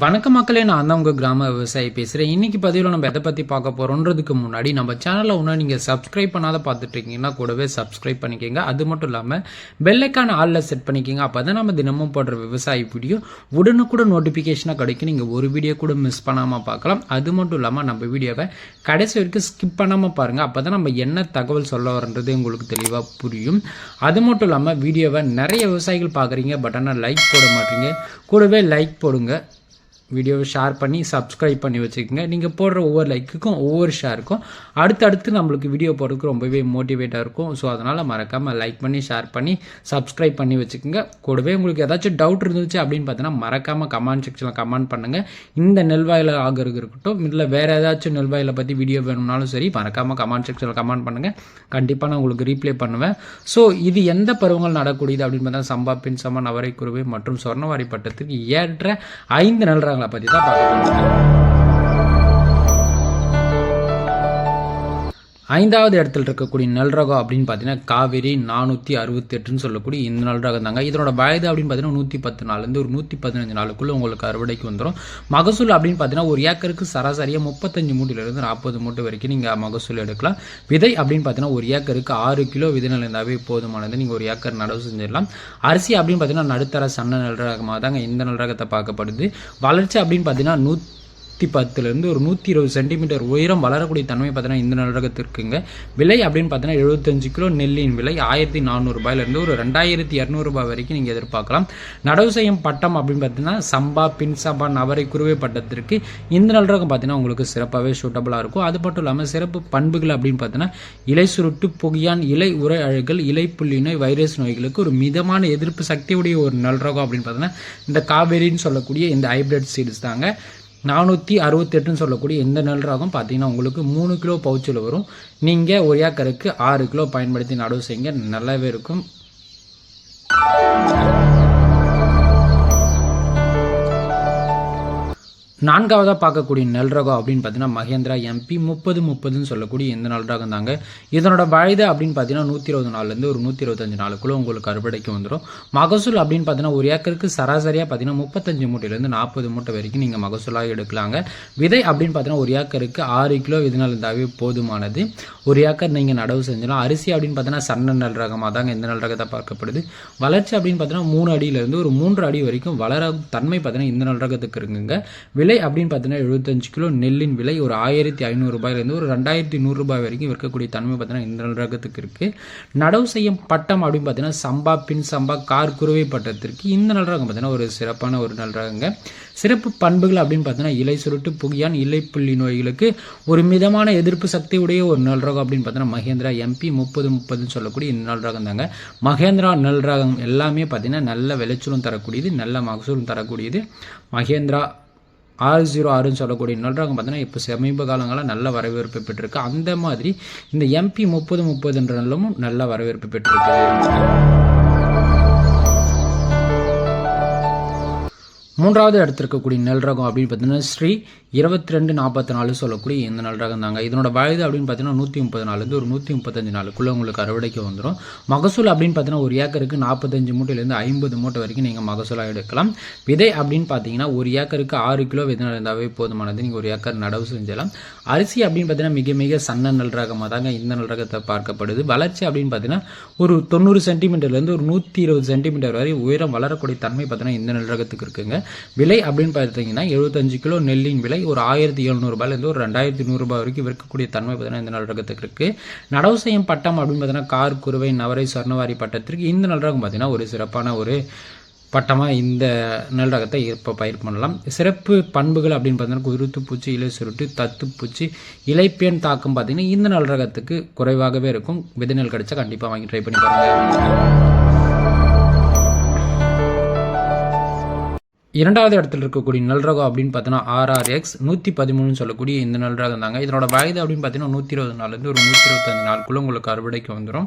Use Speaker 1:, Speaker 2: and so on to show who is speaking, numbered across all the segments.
Speaker 1: வணக்கம் மக்களே நான் தான் உங்கள் கிராம விவசாயி பேசுகிறேன் இன்றைக்கி பதிவில் நம்ம எதை பற்றி பார்க்க போகிறோன்றதுக்கு முன்னாடி நம்ம சேனலில் ஒன்று நீங்கள் சப்ஸ்கிரைப் பண்ணாத பார்த்துட்டு இருக்கீங்கன்னா கூடவே சப்ஸ்கிரைப் பண்ணிக்கோங்க. அது மட்டும் இல்லாமல் பெல்லைக்கான ஆளில் செட் பண்ணிக்கோங்க. அப்போ தான் நம்ம தினமும் போடுற விவசாய வீடியோ உடனுக்குடன் நோட்டிஃபிகேஷனாக கிடைக்கும். நீங்கள் ஒரு வீடியோ கூட மிஸ் பண்ணாமல் பார்க்கலாம். அது மட்டும் இல்லாமல் நம்ம வீடியோவை கடைசி வரைக்கும் ஸ்கிப் பண்ணாமல் பாருங்கள் அப்போ தான் நம்ம என்ன தகவல் சொல்ல வரன்றது உங்களுக்கு தெளிவாக புரியும். அது மட்டும் இல்லாமல் வீடியோவை நிறைய விவசாயிகள் பார்க்குறீங்க. பட் ஆனால் லைக் போட மாட்டீங்க. கூடவே லைக் போடுங்க. வீடியோவை ஷேர் பண்ணி சப்ஸ்கிரைப் பண்ணி வச்சுக்கோங்க. நீங்கள் போடுற ஒவ்வொரு லைக்குக்கும் ஒவ்வொரு ஷேருக்கும் அடுத்தடுத்து நம்மளுக்கு வீடியோ போடுறதுக்கு ரொம்பவே மோட்டிவேட்டாக இருக்கும். ஸோ அதனால் மறக்காமல் லைக் பண்ணி ஷேர் பண்ணி சப்ஸ்கிரைப் பண்ணி வச்சுக்கோங்க. கூடவே உங்களுக்கு ஏதாச்சும் டவுட் இருந்துச்சு அப்படின்னு பார்த்தீங்கன்னா மறக்காமல் கமெண்ட் செக்ஷனில் கமெண்ட் பண்ணுங்கள் இந்த நெல்வாயில் ஆகிறது இருக்கட்டும் இல்லை வேறு ஏதாச்சும் நெல்வாயில் பற்றி வீடியோ வேணும்னாலும் சரி மறக்காமல் கமெண்ட் செக்ஷனில் கமெண்ட் பண்ணுங்கள் கண்டிப்பாக நான் உங்களுக்கு ரீப்ளே பண்ணுவேன். ஸோ இது எந்த பருவங்கள் நடக்கூடியது அப்படின்னு பார்த்தா சம்பா பின் சம அவரை குருவை மற்றும் சொர்ணவாரி பட்டத்துக்கு ஏற்ற ஐந்து நல் ரகங்களை பற்றி தான் ஐந்தாவது இடத்துல இருக்கக்கூடிய நல் ரகம் அப்படின்னு பார்த்தீங்கன்னா காவேரி நானூற்றி அறுபத்தெட்டுன்னு சொல்லக்கூடிய இந்த நல் ரகம் தாங்க. இதனோட வயது அப்படின்னு பார்த்தீங்கன்னா நூற்றி பத்து நாள்லேருந்து ஒரு நூற்றி பதினஞ்சு நாளுக்குள்ளே உங்களுக்கு அறுவடைக்கு வந்துடும் மகசூல் அப்படின்னு பார்த்தீங்கன்னா ஒரு ஏக்கருக்கு சராசரியாக முப்பத்தஞ்சு மூட்டையிலேருந்து நாற்பது மூட்டை வரைக்கும் நீங்கள் மகசூல் எடுக்கலாம். விதை அப்படின்னு பார்த்தீங்கன்னா ஒரு ஏக்கருக்கு ஆறு கிலோ விதை நிலந்தாவே போதுமானது. நீங்கள் ஒரு ஏக்கர் நடவு செஞ்சிடலாம். அரிசி அப்படின்னு பார்த்தீங்கன்னா நடுத்தர சன்ன நல் ரகமாக தாங்க இந்த நல் ரகத்தை பார்க்கப்படுது. வளர்ச்சி அப்படின்னு பார்த்தீங்கன்னா நூற்றி நூற்றி பத்துலேருந்து ஒரு நூற்றி இருபது சென்டிமீட்டர் உயரம் வளரக்கூடிய தன்மை பார்த்தீங்கன்னா இந்த நரகத்திற்குங்க விலை அப்படின்னு பார்த்தீங்கன்னா எழுபத்தஞ்சு கிலோ நெல்லின் விலை ஆயிரத்தி நானூறுபாயிலேருந்து ஒரு ரெண்டாயிரத்தி இரநூறுபா வரைக்கும் நீங்கள் எதிர்பார்க்கலாம். நடவு செய்யும் பட்டம் அப்படின்னு பார்த்தீங்கன்னா சம்பா பின் சம்பா நவரை குருவை பட்டத்திற்கு இந்த நல்ரகம் பார்த்தீங்கன்னா உங்களுக்கு சிறப்பாகவே சூட்டபுளாக இருக்கும். அது மட்டும் இல்லாமல் சிறப்பு பண்புகள் அப்படின்னு பார்த்தீங்கன்னா இலை சுருட்டு புகியான் இலை உரை அழுகல் இலை புள்ளி நோய் வைரஸ் நோய்களுக்கு ஒரு மிதமான எதிர்ப்பு சக்தியுடைய ஒரு நல்ரகம் அப்படின்னு பார்த்தீங்கன்னா இந்த காவேரின்னு சொல்லக்கூடிய இந்த ஹைபிரிட் சீட்ஸ் தாங்க. நானூற்றி அறுபத்தெட்டுன்னு சொல்லக்கூடிய இந்த நெல் ரகம் பார்த்தீங்கன்னா உங்களுக்கு மூணு கிலோ பவுச்சில் வரும். நீங்கள் ஒரு ஏக்கருக்கு ஆறு கிலோ பயன்படுத்தி நடவு செய்யுங்க. நல்லாவே இருக்கும். நான்காவதாக பார்க்கக்கூடிய நெல் ரகம் அப்படின்னு பார்த்தீங்கன்னா மகேந்திரா எம்பி முப்பது முப்பதுன்னு சொல்லக்கூடிய இந்த நெல் ரகம் தாங்க இதனோட வயது அப்படின்னு பார்த்தீங்கன்னா நூற்றி இருபது நாள்லேருந்து ஒரு நூற்றி இருபத்தஞ்சு நாளுக்குள்ளே உங்களுக்கு அறுவடைக்கு வந்துடும் மகசூல் அப்படின்னு பார்த்தீங்கன்னா ஒரு ஏக்கருக்கு சராசரியாக பார்த்தீங்கன்னா முப்பத்தஞ்சு மூட்டையிலேருந்து நாற்பது மூட்டை வரைக்கும் நீங்கள் மகசூலாக எடுக்கலாங்க. விதை அப்படின்னு பார்த்தீங்கன்னா ஒரு ஏக்கருக்கு ஆறு கிலோ இதனால் இருந்தாவே போதுமானது. ஒரு ஏக்கர் நீங்கள் நடவு செஞ்சலாம் அரிசி அப்படின்னு பார்த்தீங்கன்னா சன்ன நெல் ரகமாக தாங்க இந்த நெல் ரகத்தை பார்க்கப்படுது. வளர்ச்சி அப்படின்னு பார்த்தீங்கன்னா மூணு அடியிலேருந்து ஒரு மூன்று அடி வரைக்கும் வளர தன்மை பார்த்தீங்கன்னா இந்த நெல் ரகத்துக்கு இருக்குங்க. விலை விலை அப்படின்னு பார்த்தீங்கன்னா எழுபத்தஞ்சு கிலோ நெல்லின் விலை ஒரு ஆயிரத்தி ஐநூறு ரூபாயிலேருந்து ஒரு ரெண்டாயிரத்தி நூறுரூபாய் வரைக்கும் விற்கக்கூடிய தன்மை பார்த்தீங்கன்னா இந்த ரகத்துக்கு இருக்குது நடவு செய்யும் பட்டம் அப்படின்னு பார்த்தீங்கன்னா சம்பா பின் சம்பா கார் குருவை பட்டத்திற்கு இந்த நல் ரகம் பார்த்தீங்கன்னா ஒரு சிறப்பான ஒரு நல் ரகங்க. சிறப்பு பண்புகள் அப்படின்னு பார்த்தீங்கன்னா இலை சுருட்டு புகியான் இலை புள்ளி நோய்களுக்கு ஒரு மிதமான எதிர்ப்பு சக்தி உடைய ஒரு நல் ரகம் அப்படின்னு பார்த்தீங்கன்னா மகேந்திரா எம்பி முப்பது முப்பதுன்னு சொல்லக்கூடிய இந்த நல் ரகம் தாங்க மகேந்திரா நல் ரகம் எல்லாமே பார்த்தீங்கன்னா நல்ல விளைச்சலும் தரக்கூடியது நல்ல மகசூலும் தரக்கூடியது. மகேந்திரா ஆறு ஜீரோ ஆறுன்னு சொல்லக்கூடிய நல்ரகம் பார்த்தீங்கன்னா இப்போ சமீப காலங்களில் நல்ல வரவேற்பு பெற்றிருக்கு. அந்த மாதிரி இந்த எம்பி முப்பது முப்பதுன்ற நல்லமும் நல்ல வரவேற்பு பெற்றிருக்கு. மூன்றாவது இடத்துல இருக்கக்கூடிய நெல் ரகம் அப்படின்னு பார்த்தீங்கன்னா ஸ்ரீ இருபத்தி ரெண்டு நாற்பத்தி நாலு சொல்லக்கூடிய இந்த நல்ரகம் தாங்க இதனோட வயது அப்படின்னு பார்த்தீங்கன்னா நூற்றி முப்பது நாலுலேருந்து ஒரு நூற்றி முப்பத்தஞ்சு நாளுக்குள்ளே உங்களுக்கு அறுவடைக்கு வந்துடும் மகசூல் அப்படின்னு பார்த்தீங்கன்னா ஒரு ஏக்கருக்கு நாற்பத்தஞ்சு மூட்டையிலேருந்து ஐம்பது மூட்டை வரைக்கும் நீங்கள் மகசூலாக எடுக்கலாம். விதை அப்படின்னு பார்த்தீங்கன்னா ஒரு ஏக்கருக்கு ஆறு கிலோ விதை இருந்தாவே போதுமானது. நீங்கள் ஒரு ஏக்கர் நடவு செஞ்சலாம். அரிசி அப்படின்னு பார்த்தீங்கன்னா மிக மிக சன்ன நல்ரகமாக தாங்க இந்த நல்ரகத்தை பார்க்கப்படுது. வளர்ச்சி அப்படின்னு பார்த்தீங்கன்னா ஒரு தொண்ணூறு சென்டிமீட்டர்லேருந்து ஒரு நூற்றி இருபது சென்டிமீட்டர் வரை உயரம் வளரக்கூடிய தன்மை பார்த்தீங்கன்னா இந்த நல்ரகத்துக்கு இருக்குங்க. விலை அப்படின்னு பார்த்தீங்கன்னா எழுபத்தஞ்சு கிலோ நெல்லின் விலை ஒரு ஆயிரத்தி எழுநூறுபாயிலேருந்து ஒரு ரெண்டாயிரத்தி நூறுரூபா வரைக்கும் விற்கக்கூடிய தன்மை பார்த்தீங்கன்னா இந்த நல்லரகத்துக்கு இருக்குது நடவு செய்யும் பட்டம் அப்படின்னு பார்த்தீங்கன்னா கார் குருவை நவரை சொர்ணவாரி பட்டத்திற்கு இந்த நல்ரகம் பார்த்தீங்கன்னா ஒரு சிறப்பான ஒரு பட்டமாக இந்த நெல் ரகத்தை இப்போ பயிர் பண்ணலாம். சிறப்பு பண்புகள் அப்படின்னு பார்த்தீங்கன்னா குருத்து பூச்சி இலை சுருட்டு தத்து பூச்சி இலைப்பேன் தாக்கம் பார்த்தீங்கன்னா இந்த நல் ரகத்துக்கு குறைவாகவே இருக்கும். விதை நெல் கிடைச்சா கண்டிப்பாக வாங்கி ட்ரை பண்ணி பாருங்கள் இரண்டாவது இடத்துல இருக்கக்கூடிய நல்ரகம் அப்படின்னு பார்த்தீங்கன்னா ஆர்ஆர்எக்ஸ் நூற்றி பதிமூணுன்னு சொல்லக்கூடிய இந்த நல்ரகம் தாங்க. இதனோட வயது அப்படின்னு பார்த்தீங்கன்னா நூற்றி இருபது நாள்லேருந்து ஒரு நூற்றி இருபத்தஞ்சு நாளுக்குள்ளே உங்களுக்கு அறுவடைக்கு வந்துடும்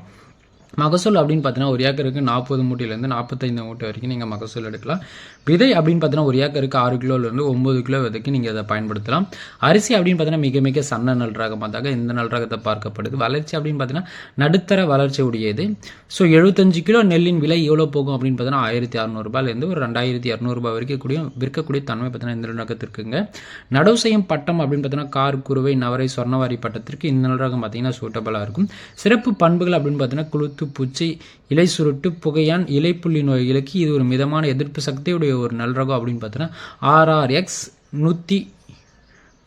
Speaker 1: மகசூல் அப்படின்னு பார்த்தீங்கன்னா ஒரு ஏக்கருக்கு நாற்பது மூட்டையிலேருந்து நாற்பத்தைந்து மூட்டை வரைக்கும் நீங்கள் மகசூல் எடுக்கலாம். விதை அப்படின்னு பார்த்தீங்கன்னா ஒரு ஏக்கருக்கு ஆறு கிலோலேருந்து ஒம்பது கிலோ விதைக்கு நீங்கள் அதை பயன்படுத்தலாம். அரிசி அப்படின்னு பார்த்தீங்கன்னா மிக மிக சன்ன நல் ரகம் பார்த்தாக்க இந்த நல் ரகத்தை பார்க்கப்படுது. வளர்ச்சி அப்படின்னு பார்த்தீங்கன்னா நடுத்தர வளர்ச்சி உடையது. ஸோ எழுபத்தஞ்சு கிலோ நெல்லின் விலை எவ்வளோ போகும் அப்படின்னு பார்த்தீங்கன்னா ஆயிரத்தி அறநூறுபாலேருந்து ஒரு ரெண்டாயிரத்தி இரநூறுபா வரைக்கும் கூடிய விற்கக்கூடிய தன்மை பார்த்தீங்கன்னா இந்த ரகத்திற்குங்க நடவு செய்யும் பட்டம் அப்படின்னு பார்த்தீங்கன்னா கார் குருவை நவரை சொர்ணவாரி பட்டத்திற்கு இந்த நல் ரகம் பார்த்தீங்கன்னா சூட்டபுளாக இருக்கும். சிறப்பு பண்புகள் அப்படின்னு பார்த்தீங்கன்னா குளுத்து பூச்சி இலை சுருட்டு புகையான் இலைப்புள்ளி நோய்களுக்கு இது ஒரு மிதமான எதிர்ப்பு சக்தியுடைய ஒரு நல் ரகம் அப்படின்னு பார்த்தோன்னா ஆர்ஆர்எக்ஸ் நூற்றி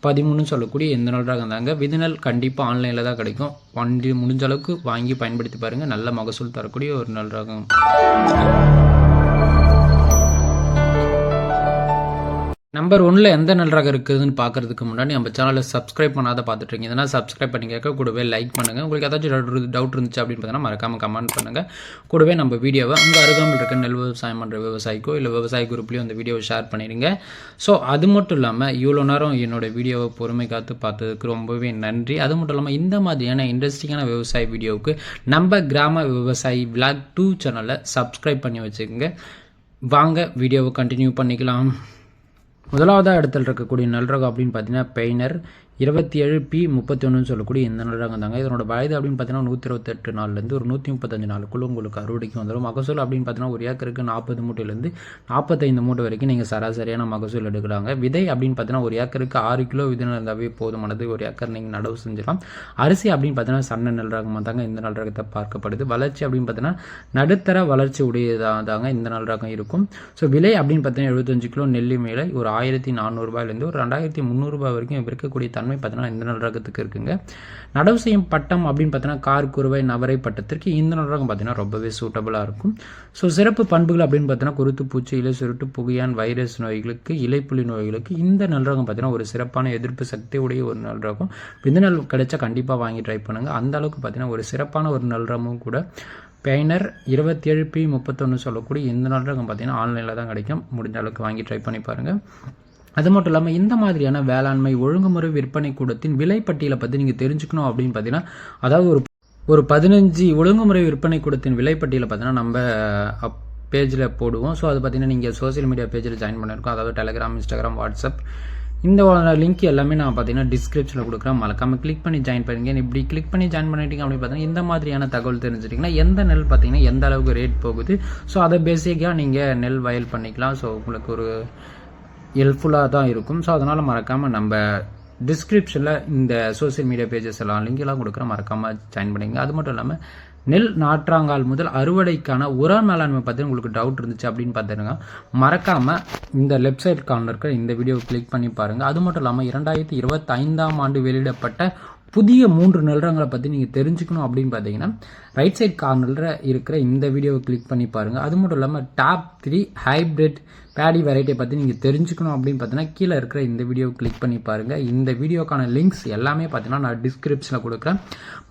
Speaker 1: பதிமூணுன்னு சொல்லக்கூடிய எந்த நல் இருந்தாங்க தாங்க கண்டிப்பாக ஆன்லைனில் தான் கிடைக்கும். வண்டி முடிஞ்ச அளவுக்கு வாங்கி பயன்படுத்தி பாருங்கள் நல்ல மகசூல் தரக்கூடிய ஒரு நல் ரகம் நம்பர் ஒன்ல எந்த நல் ரகம் இருக்குதுன்னு பார்க்கறதுக்கு முன்னாடி நம்ம சேனலை சப்ஸ்கிரைப் பண்ணாத பார்த்துட்டு இருக்கீங்க இதனால் சப்ஸ்கிரைப் பண்ணி கேட்க கூடவே லைக் பண்ணுங்கள் உங்களுக்கு ஏதாச்சும் டவுட் டவுட் இருந்துச்சு அப்படின்னு பார்த்தீங்கன்னா மறக்காமல் கமெண்ட் பண்ணுங்கள் கூடவே நம்ம வீடியோவை உங்கள் அருகாமல் இருக்க நெல் விவசாயம் பண்ணுற விவசாயிக்கோ இல்லை விவசாய குரூப்லேயும் அந்த வீடியோவை ஷேர் பண்ணிடுங்க. ஸோ அது மட்டும் இல்லாமல் இவ்வளோ நேரம் என்னோட வீடியோவை பொறுமை காத்து பார்த்ததுக்கு ரொம்பவே நன்றி. அது மட்டும் இல்லாமல் இந்த மாதிரியான இன்ட்ரெஸ்டிங்கான விவசாய வீடியோவுக்கு நம்ம கிராம விவசாயி விளாக் டூ சேனலை சப்ஸ்கிரைப் பண்ணி வச்சுக்கோங்க. வாங்க வீடியோவை கண்டினியூ பண்ணிக்கலாம். முதலாவதாக இடத்துல இருக்கக்கூடிய நல்ரகம் அப்படின்னு பார்த்தீங்கன்னா பெயினர் இருபத்தி ஏழு பி முப்பத்தி ஒன்றுன்னு சொல்லக்கூடிய இந்த நல்ரகம் தாங்க. இதனோட வயது அப்படின்னு பார்த்தீங்கன்னா நூற்றி இருபத்தெட்டு நாள்லேருந்து ஒரு நூற்றி முப்பத்தஞ்சு நாளுக்குள்ள உங்களுக்கு அறுவடைக்கு வந்துடும் மகசூல் அப்படின்னு பார்த்தீங்கன்னா ஒரு ஏக்கருக்கு நாற்பது மூட்டையிலேருந்து நாற்பத்தைந்து மூட்டை வரைக்கும் நீங்கள் சராசரியான மகசூல் எடுக்கிறாங்க விதை அப்படின்னு பார்த்தீங்கன்னா ஒரு ஏக்கருக்கு ஆறு கிலோ விதை இருந்தாவே போதுமானது. ஒரு ஏக்கர் நீங்கள் நடவு செஞ்சிடலாம். அரிசி அப்படின்னு பார்த்தீங்கன்னா சன்ன நெல் ரகமாக தாங்க இந்த நாள் ரகத்தை பார்க்கப்படுது. வளர்ச்சி அப்படின்னு பார்த்தீங்கன்னா நடுத்தர வளர்ச்சி உடையதாக தாங்க இந்த நல் ரகம் இருக்கும். ஸோ விலை அப்படின்னு பார்த்தீங்கன்னா எழுபத்தஞ்சு கிலோ நெல்லி மேலே ஒரு ஆயிரத்தி நானூறுபாயிலேருந்து ஒரு ரெண்டாயிரத்தி முந்நூறுரூபா வரைக்கும் விற்கக்கூடிய தன்மை பார்த்தீங்கன்னா இந்த நல் ரகத்துக்கு இருக்குங்க. நடவு செய்யும் பட்டம் அப்படின்னு பார்த்தீங்கன்னா கார் குருவை நவரை பட்டத்திற்கு இந்த நல் ரகம் பார்த்தீங்கன்னா ரொம்பவே சூட்டபுளாக இருக்கும். ஸோ சிறப்பு பண்புகள் அப்படின்னு பார்த்தீங்கன்னா குருத்து பூச்சி இலை சுருட்டு புகையான் வைரஸ் நோய்களுக்கு இலைப்புள்ளி நோய்களுக்கு இந்த நல் ரகம் பார்த்தீங்கன்னா ஒரு சிறப்பான எதிர்ப்பு சக்தி உடைய ஒரு நல் ரகம் இந்த நல் கிடைச்சா கண்டிப்பாக வாங்கி ட்ரை பண்ணுங்கள் அந்த அளவுக்கு பார்த்தீங்கன்னா ஒரு சிறப்பான ஒரு நல் ரகமும் கூட பெயினர் இருபத்தி ஏழு பி முப்பத்தொன்று சொல்லக்கூடிய இந்த நல் ரகம் பார்த்தீங்கன்னா ஆன்லைனில் தான் கிடைக்கும். முடிஞ்ச அளவுக்கு வாங்கி ட்ரை பண்ணி பாருங்கள் அது மட்டும் இல்லாமல் இந்த மாதிரியான வேளாண்மை ஒழுங்குமுறை விற்பனை கூடத்தின் விலைப்பட்டியலை பற்றி நீங்கள் தெரிஞ்சுக்கணும் அப்படின்னு பார்த்தீங்கன்னா அதாவது ஒரு ஒரு பதினஞ்சு ஒழுங்குமுறை விற்பனை கூடத்தின் விலைப்பட்டியலை பார்த்தீங்கன்னா நம்ம பேஜில் போடுவோம். ஸோ அது பார்த்தீங்கன்னா நீங்கள் சோஷியல் மீடியா பேஜில் ஜாயின் பண்ணியிருக்கோம் அதாவது டெலிகிராம் இன்ஸ்டாகிராம் வாட்ஸ்அப் இந்த லிங்க் எல்லாமே நான் பார்த்தீங்கன்னா டிஸ்கிரிப்ஷனில் கொடுக்குறேன். மறக்காமல் கிளிக் பண்ணி ஜாயின் பண்ணுங்க. இப்படி கிளிக் பண்ணி ஜாயின் பண்ணிட்டீங்க அப்படின்னு பார்த்தீங்கன்னா இந்த மாதிரியான தகவல் தெரிஞ்சிட்டிங்கன்னா எந்த நெல் பார்த்தீங்கன்னா எந்த அளவுக்கு ரேட் போகுது? ஸோ அதை பேசிக்காக நீங்கள் நெல் வயல் பண்ணிக்கலாம். ஸோ உங்களுக்கு ஒரு ஹெல்ப்ஃபுல்லாக தான் இருக்கும். ஸோ அதனால் மறக்காமல் நம்ம டிஸ்கிரிப்ஷனில் இந்த சோசியல் மீடியா பேஜஸ் எல்லாம் லிங்கெல்லாம் கொடுக்குற கொடுக்குறேன் மறக்காமல் ஜாயின் பண்ணிங்க அது மட்டும் இல்லாமல் நெல் நாற்றாங்கால் முதல் அறுவடைக்கான உர மேலாண்மை பற்றி உங்களுக்கு டவுட் இருந்துச்சு அப்படின்னு பார்த்துருங்க மறக்காமல் இந்த லெஃப்ட் சைட் கார்னர் இந்த வீடியோவை கிளிக் பண்ணி பாருங்கள் அது மட்டும் இல்லாமல் இரண்டாயிரத்தி இருபத்தைந்தாம் ஆண்டு வெளியிடப்பட்ட புதிய மூன்று நிலரங்களை பற்றி நீங்கள் தெரிஞ்சுக்கணும் அப்படின்னு பார்த்தீங்கன்னா ரைட் சைட் கார்னரில் இருக்கிற இந்த வீடியோவை கிளிக் பண்ணி பாருங்கள் அது மட்டும் இல்லாமல் டாப் த்ரீ ஹைப்ரிட் பேடி வெரைட்டியை பற்றி நீங்கள் தெரிஞ்சுக்கணும் அப்படின்னு பார்த்தீங்கன்னா கீழே இருக்கிற இந்த வீடியோவை கிளிக் பண்ணி பாருங்கள் இந்த வீடியோக்கான லிங்க்ஸ் எல்லாமே பார்த்தீங்கன்னா நான் டிஸ்கிரிப்ஷனில் கொடுக்குறேன்.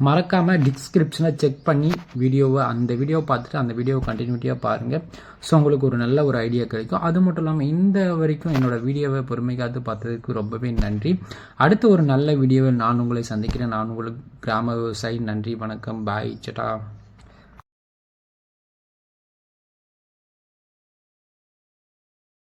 Speaker 1: மறக்காமல் டிஸ்கிரிப்ஷனில் செக் பண்ணி வீடியோவை அந்த வீடியோவை பார்த்துட்டு அந்த வீடியோவை கண்டினியூட்டியாக பாருங்கள் ஸோ உங்களுக்கு ஒரு நல்ல ஒரு ஐடியா கிடைக்கும். அது மட்டும் இல்லாமல் இந்த வரைக்கும் என்னோட வீடியோவை பொறுமைக்காத்து பார்த்ததுக்கு ரொம்பவே நன்றி. அடுத்த ஒரு நல்ல வீடியோவை நான் உங்களை சந்திக்கிறேன் நான் உங்களுக்கு கிராம விவசாயி. நன்றி வணக்கம். பாய் சட்டா